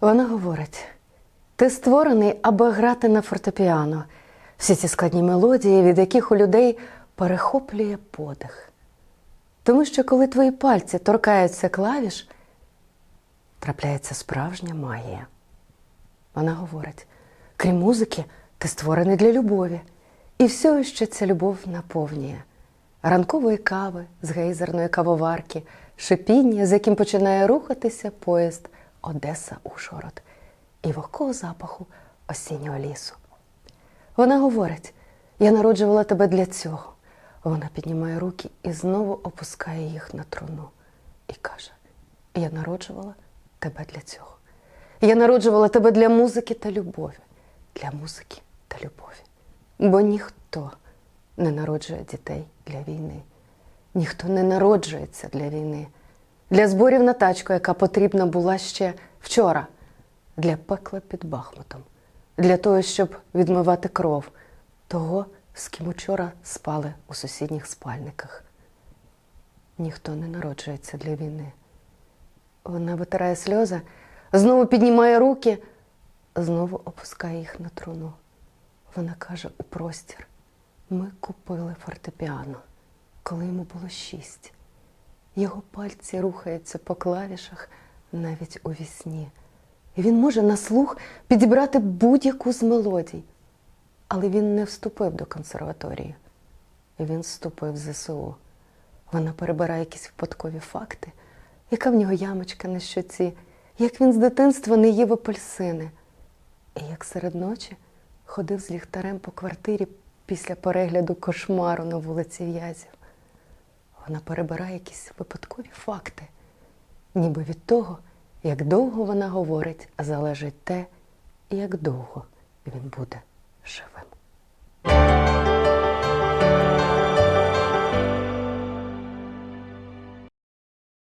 Вона говорить: ти створений, аби грати на фортепіано. Всі ці складні мелодії, від яких у людей перехоплює подих. Тому що коли твої пальці торкаються клавіш, трапляється справжня магія. Вона говорить: крім музики, ти створений для любові. І все, що ця любов наповнює: ранкової кави з гейзерної кавоварки, шипіння, з яким починає рухатися поїзд Одеса Ушгород, і вогкого запаху осіннього лісу. Вона говорить: я народжувала тебе для цього. Вона піднімає руки і знову опускає їх на труну і каже: Я народжувала тебе для цього. Я народжувала тебе для музики та любові, для музики та любові. Бо ніхто не народжує дітей для війни, ніхто не народжується для війни, для зборів на тачку, яка потрібна була ще вчора, для пекла під Бахмутом, для того, щоб відмивати кров того, з ким учора спали у сусідніх спальниках. Ніхто не народжується для війни. Вона витирає сльози, знову піднімає руки, знову опускає їх на труну. Вона каже у простір: ми купили фортепіано, коли йому було шість. Його пальці рухаються по клавішах навіть у вісні. І він може на слух підібрати будь-яку з мелодій. Але він не вступив до консерваторії. Він вступив в ЗСУ. Вона перебирає якісь випадкові факти, яка в нього ямочка на щоці, як він з дитинства не їв апельсини, і як серед ночі ходив з ліхтарем по квартирі після перегляду кошмару на вулиці В'язів. Вона перебирає якісь випадкові факти, ніби від того, як довго вона говорить, залежить те, як довго він буде живим.